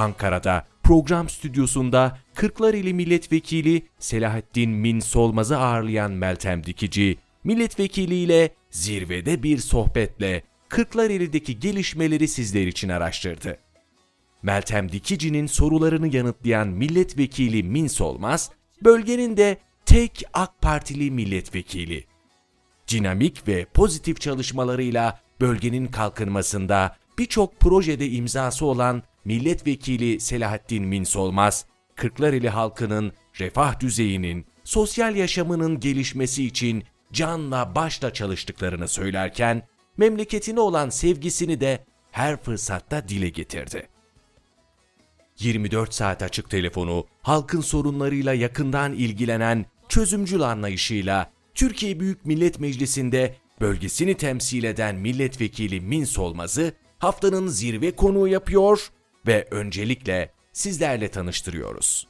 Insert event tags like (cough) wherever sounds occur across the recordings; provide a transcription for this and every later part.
Ankara'da program stüdyosunda Kırklareli Milletvekili Selahattin Min Solmaz'ı ağırlayan Meltem Dikici, milletvekili ile zirvede bir sohbetle Kırklareli'deki gelişmeleri sizler için araştırdı. Meltem Dikici'nin sorularını yanıtlayan milletvekili Min Solmaz, bölgenin de tek AK Partili milletvekili. Dinamik ve pozitif çalışmalarıyla bölgenin kalkınmasında birçok projede imzası olan milletvekili Selahattin Min Solmaz, Kırklareli halkının refah düzeyinin, sosyal yaşamının gelişmesi için canla başla çalıştıklarını söylerken, memleketine olan sevgisini de her fırsatta dile getirdi. 24 saat açık telefonu, halkın sorunlarıyla yakından ilgilenen çözümcül anlayışıyla Türkiye Büyük Millet Meclisi'nde bölgesini temsil eden milletvekili Min Solmaz'ı haftanın zirve konuğu yapıyor ve öncelikle sizlerle tanıştırıyoruz.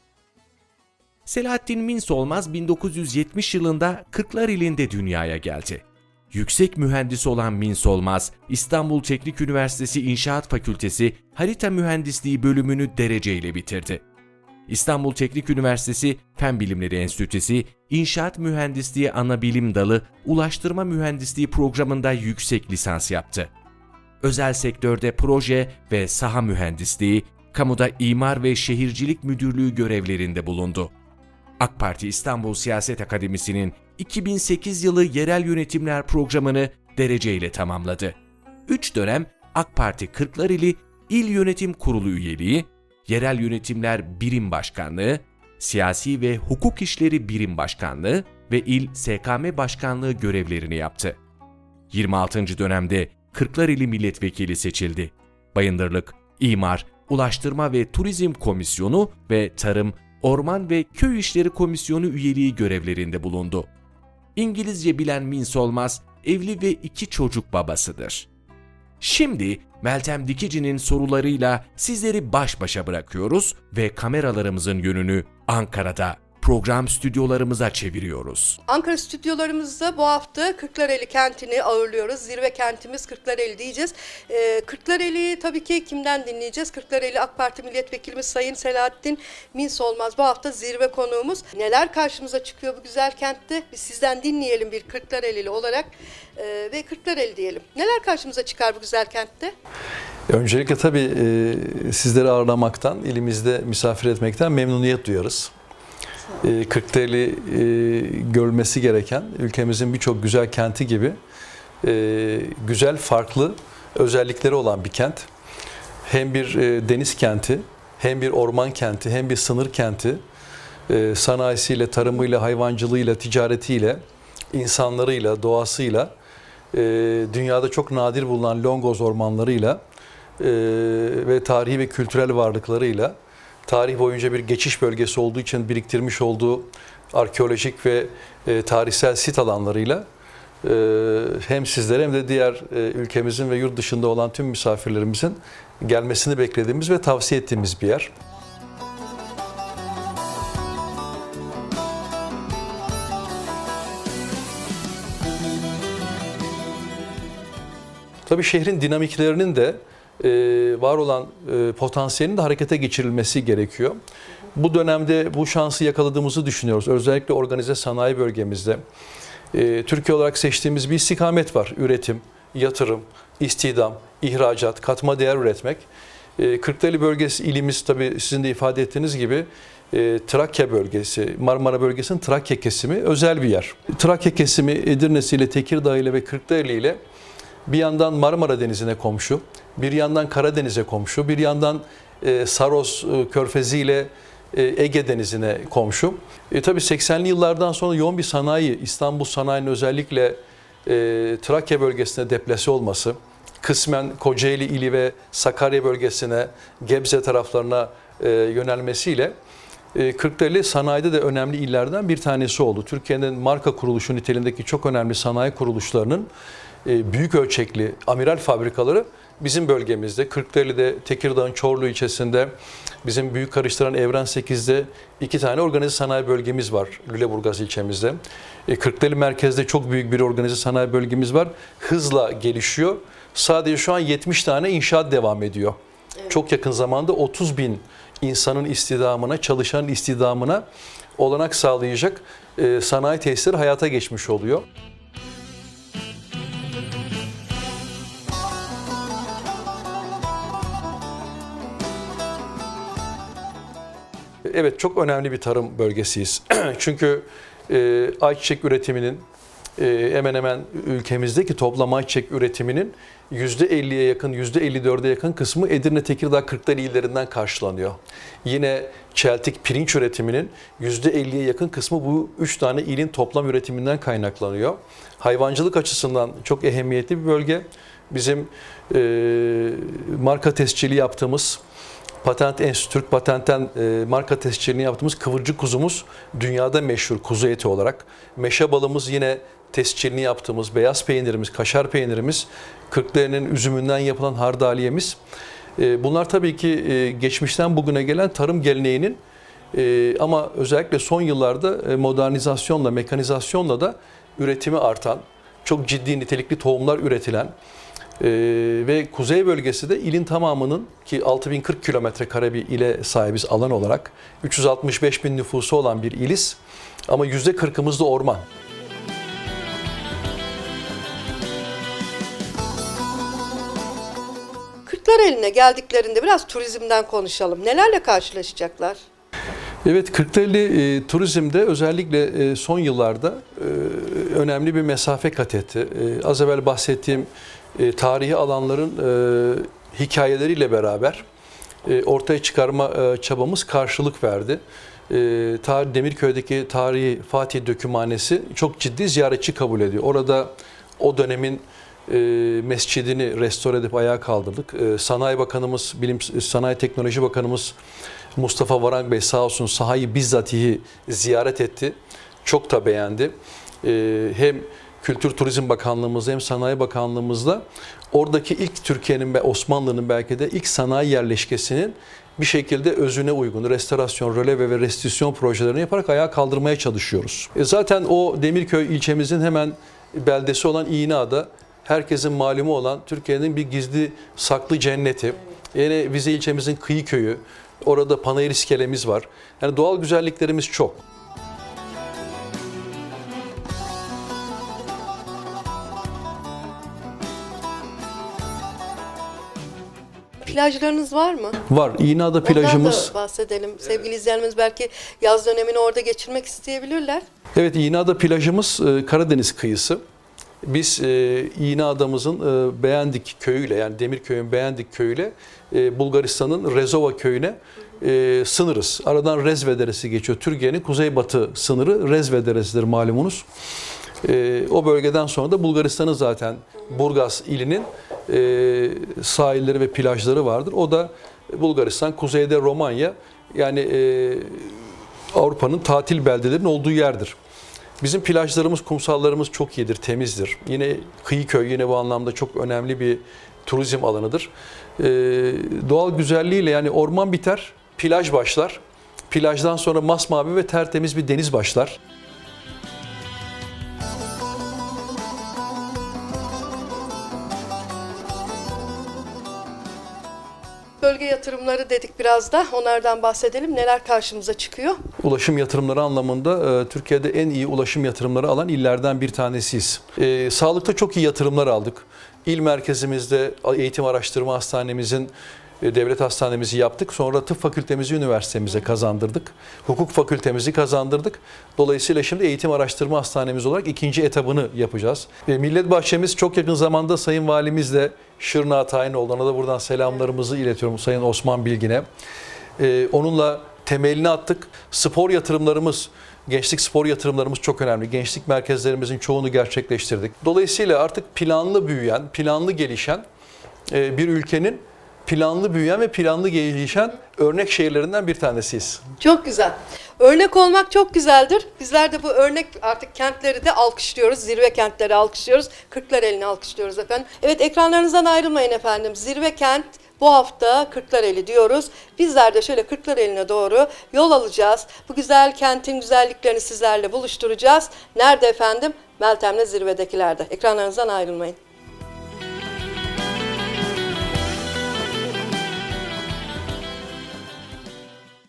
Selahattin Min Solmaz 1970 yılında Kırklareli'nde dünyaya geldi. Yüksek mühendis olan Min Solmaz, İstanbul Teknik Üniversitesi İnşaat Fakültesi Harita Mühendisliği bölümünü dereceyle bitirdi. İstanbul Teknik Üniversitesi Fen Bilimleri Enstitüsü İnşaat Mühendisliği Anabilim Dalı Ulaştırma Mühendisliği programında yüksek lisans yaptı. Özel sektörde proje ve saha mühendisliği, kamuda imar ve şehircilik müdürlüğü görevlerinde bulundu. AK Parti İstanbul Siyaset Akademisi'nin 2008 yılı yerel yönetimler programını dereceyle tamamladı. 3 dönem AK Parti Kırklareli İl Yönetim Kurulu üyeliği, Yerel Yönetimler Birim Başkanlığı, Siyasi ve Hukuk İşleri Birim Başkanlığı ve İl SKM Başkanlığı görevlerini yaptı. 26. dönemde Kırklareli Milletvekili seçildi. Bayındırlık, İmar, Ulaştırma ve Turizm Komisyonu ve Tarım, Orman ve Köy İşleri Komisyonu üyeliği görevlerinde bulundu. İngilizce bilen Min Solmaz, evli ve iki çocuk babasıdır. Şimdi Meltem Dikici'nin sorularıyla sizleri baş başa bırakıyoruz ve kameralarımızın yönünü Ankara'da program stüdyolarımıza çeviriyoruz. Ankara stüdyolarımızda bu hafta Kırklareli kentini ağırlıyoruz. Zirve kentimiz Kırklareli diyeceğiz. Ee, Kırklareli tabii ki kimden dinleyeceğiz? Kırklareli AK Parti Milletvekilimiz Sayın Selahattin Mins olmaz. Bu hafta zirve konuğumuz. Neler karşımıza çıkıyor bu güzel kentte? Biz sizden dinleyelim bir Kırklarelili olarak Ee, ve Kırklareli diyelim. Neler karşımıza çıkar bu güzel kentte? Öncelikle tabii e, sizleri ağırlamaktan, ilimizde misafir etmekten memnuniyet duyarız. E, Kırklareli e, görülmesi gereken ülkemizin birçok güzel kenti gibi e, güzel farklı özellikleri olan bir kent. Hem bir e, deniz kenti, hem bir orman kenti, hem bir sınır kenti. E, sanayisiyle, tarımıyla, hayvancılığıyla, ticaretiyle, insanlarıyla, doğasıyla, dünyada çok nadir bulunan Longoz ormanlarıyla ve tarihi ve kültürel varlıklarıyla tarih boyunca bir geçiş bölgesi olduğu için biriktirmiş olduğu arkeolojik ve e, tarihsel sit alanlarıyla e, hem sizlere hem de diğer e, ülkemizin ve yurt dışında olan tüm misafirlerimizin gelmesini beklediğimiz ve tavsiye ettiğimiz bir yer. Tabii şehrin dinamiklerinin de var olan e, potansiyelinin de harekete geçirilmesi gerekiyor. Bu dönemde bu şansı yakaladığımızı düşünüyoruz. Özellikle organize sanayi bölgemizde. E, Türkiye olarak seçtiğimiz bir istikamet var. Üretim, yatırım, istihdam, ihracat, katma değer üretmek. E, Kırklareli bölgesi ilimiz tabii sizin de ifade ettiğiniz gibi e, Trakya bölgesi, Marmara bölgesinin Trakya kesimi özel bir yer. Trakya kesimi Edirne'si ile Tekirdağ ile ve Kırklareli ile bir yandan Marmara Denizi'ne komşu, bir yandan Karadeniz'e komşu, bir yandan e, Saros e, Körfezi ile e, Ege Denizi'ne komşu. E, tabii 80'li yıllardan sonra yoğun bir sanayi, İstanbul sanayinin özellikle e, Trakya bölgesine deplase olması, kısmen Kocaeli ili ve Sakarya bölgesine, Gebze taraflarına e, yönelmesiyle e, Kırklareli sanayide de önemli illerden bir tanesi oldu. Türkiye'nin marka kuruluşu niteliğindeki çok önemli sanayi kuruluşlarının büyük ölçekli amiral fabrikaları bizim bölgemizde. Kırklareli'de, Tekirdağ'ın Çorlu ilçesinde, bizim büyük karıştıran Evren 8'de iki tane organize sanayi bölgemiz var Lüleburgaz ilçemizde. E, Kırklareli merkezde çok büyük bir organize sanayi bölgemiz var. Hızla gelişiyor. Sadece şu an 70 tane inşaat devam ediyor. Çok yakın zamanda 30 bin insanın istidamına, çalışanın istidamına olanak sağlayacak e, sanayi tesisleri hayata geçmiş oluyor. Evet çok önemli bir tarım bölgesiyiz. (clears throat) Çünkü e, ayçiçek üretiminin e, hemen hemen ülkemizdeki toplam ayçiçek üretiminin %50'ye yakın, %54'e yakın kısmı Edirne, Tekirdağ, Kırklareli illerinden karşılanıyor. Yine çeltik pirinç üretiminin %50'ye yakın kısmı bu 3 tane ilin toplam üretiminden kaynaklanıyor. Hayvancılık açısından çok ehemmiyetli bir bölge. Bizim e, marka tescili yaptığımız Patent Enstitü Türk Patent'ten e, marka tescilini yaptığımız kıvırcık kuzumuz dünyada meşhur kuzu eti olarak. Meşe balımız yine tescilini yaptığımız beyaz peynirimiz, kaşar peynirimiz, Kırklareli'nin üzümünden yapılan hardaliyemiz. E, bunlar tabii ki e, geçmişten bugüne gelen tarım geleneğinin e, ama özellikle son yıllarda e, modernizasyonla, mekanizasyonla da üretimi artan, çok ciddi nitelikli tohumlar üretilen, ee, ve kuzey bölgesi de ilin tamamının ki 6040 kilometre kare bir ile sahibiz alan olarak 365 bin nüfusu olan bir iliz ama yüzde kırkımız da orman. Kırklareli'ne geldiklerinde biraz turizmden konuşalım. Nelerle karşılaşacaklar? Evet Kırklareli e, turizmde özellikle e, son yıllarda e, önemli bir mesafe kat etti. E, az evvel bahsettiğim e, tarihi alanların e, hikayeleriyle beraber e, ortaya çıkarma e, çabamız karşılık verdi. E, tarih, Demirköy'deki tarihi Fatih Dökümhanesi çok ciddi ziyaretçi kabul ediyor. Orada o dönemin e, mescidini restore edip ayağa kaldırdık. E, Sanayi Bakanımız, Bilim Sanayi Teknoloji Bakanımız Mustafa Varank Bey sağ olsun sahayı bizzatihi ziyaret etti. Çok da beğendi. E, hem Kültür Turizm Bakanlığımızda hem Sanayi Bakanlığımızda oradaki ilk Türkiye'nin ve Osmanlı'nın belki de ilk sanayi yerleşkesinin bir şekilde özüne uygun restorasyon, röleve ve restitüsyon projelerini yaparak ayağa kaldırmaya çalışıyoruz. E zaten o Demirköy ilçemizin hemen beldesi olan İğneada herkesin malumu olan Türkiye'nin bir gizli saklı cenneti. Yine Vize ilçemizin kıyı köyü. Orada panayır iskelemiz var. Yani doğal güzelliklerimiz çok. Plajlarınız var mı? Var. İğneada plajımız. Ondan da bahsedelim. Sevgili izleyenlerimiz belki yaz dönemini orada geçirmek isteyebilirler. Evet İğneada plajımız e, Karadeniz kıyısı. Biz e, İğneada'mızın e, Beğendik köyüyle yani Demirköy'ün Beğendik köyüyle e, Bulgaristan'ın Rezova köyüne e, sınırız. Aradan Rezve Deresi geçiyor. Türkiye'nin kuzeybatı sınırı Rezve Deresi'dir malumunuz. E, o bölgeden sonra da Bulgaristan'ın zaten Burgas ilinin sahilleri ve plajları vardır. O da Bulgaristan, kuzeyde Romanya yani e, Avrupa'nın tatil beldelerinin olduğu yerdir. Bizim plajlarımız, kumsallarımız çok iyidir, temizdir. Yine Kıyıköy yine bu anlamda çok önemli bir turizm alanıdır. Ee, doğal güzelliğiyle yani orman biter, plaj başlar. Plajdan sonra masmavi ve tertemiz bir deniz başlar. Bölge yatırımları dedik biraz da. Onlardan bahsedelim. Neler karşımıza çıkıyor? Ulaşım yatırımları anlamında e, Türkiye'de en iyi ulaşım yatırımları alan illerden bir tanesiyiz. E, sağlıkta çok iyi yatırımlar aldık. İl merkezimizde eğitim araştırma hastanemizin devlet hastanemizi yaptık. Sonra tıp fakültemizi üniversitemize kazandırdık. Hukuk fakültemizi kazandırdık. Dolayısıyla şimdi eğitim araştırma hastanemiz olarak ikinci etabını yapacağız. E, Millet Bahçemiz çok yakın zamanda Sayın Valimizle Şırnağa tayin oldu. Ona da buradan selamlarımızı iletiyorum Sayın Osman Bilgin'e. E, onunla temelini attık. Spor yatırımlarımız, gençlik spor yatırımlarımız çok önemli. Gençlik merkezlerimizin çoğunu gerçekleştirdik. Dolayısıyla artık planlı büyüyen, planlı gelişen e, bir ülkenin planlı büyüyen ve planlı gelişen örnek şehirlerinden bir tanesiyiz. Çok güzel. Örnek olmak çok güzeldir. Bizler de bu örnek artık kentleri de alkışlıyoruz. Zirve kentleri alkışlıyoruz. Kırklareli'ni alkışlıyoruz efendim. Evet ekranlarınızdan ayrılmayın efendim. Zirve kent bu hafta Kırklareli diyoruz. Bizler de şöyle Kırklareli'ne doğru yol alacağız. Bu güzel kentin güzelliklerini sizlerle buluşturacağız. Nerede efendim? Meltem'le zirvedekilerde. Ekranlarınızdan ayrılmayın.